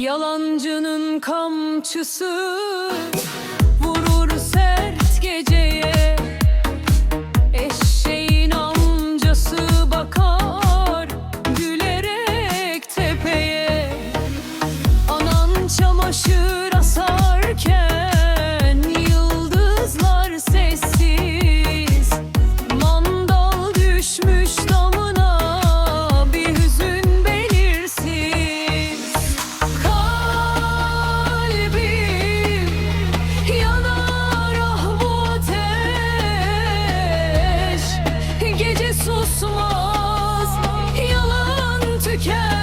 Yalancının kamçısı vurur sert geceye. Eşeğin amcası bakar gülerek tepeye. Anan çamaşır asarken yıldızlar sessiz. susmaz. Yalan tüker.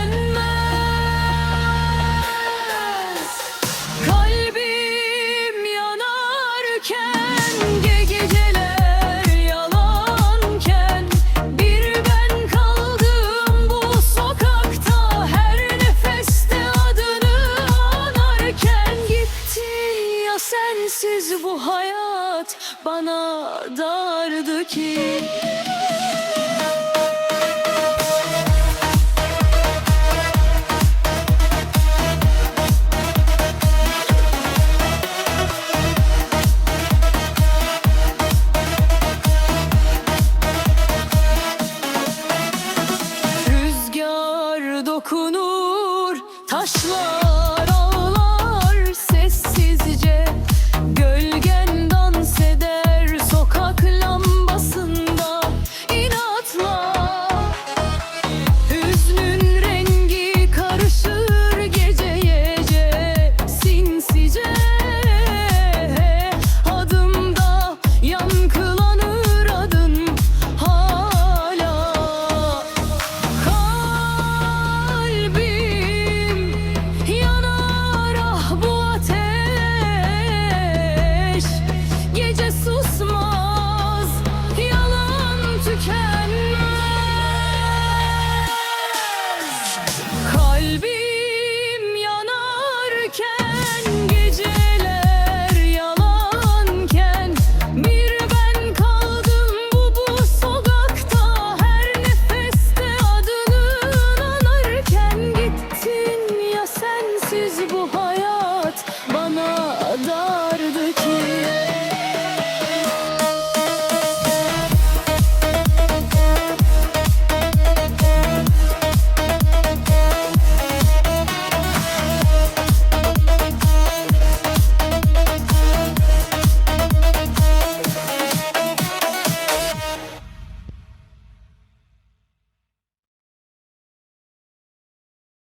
Sensiz bu hayat bana dardı ki. Rüzgar dokunur taşlar.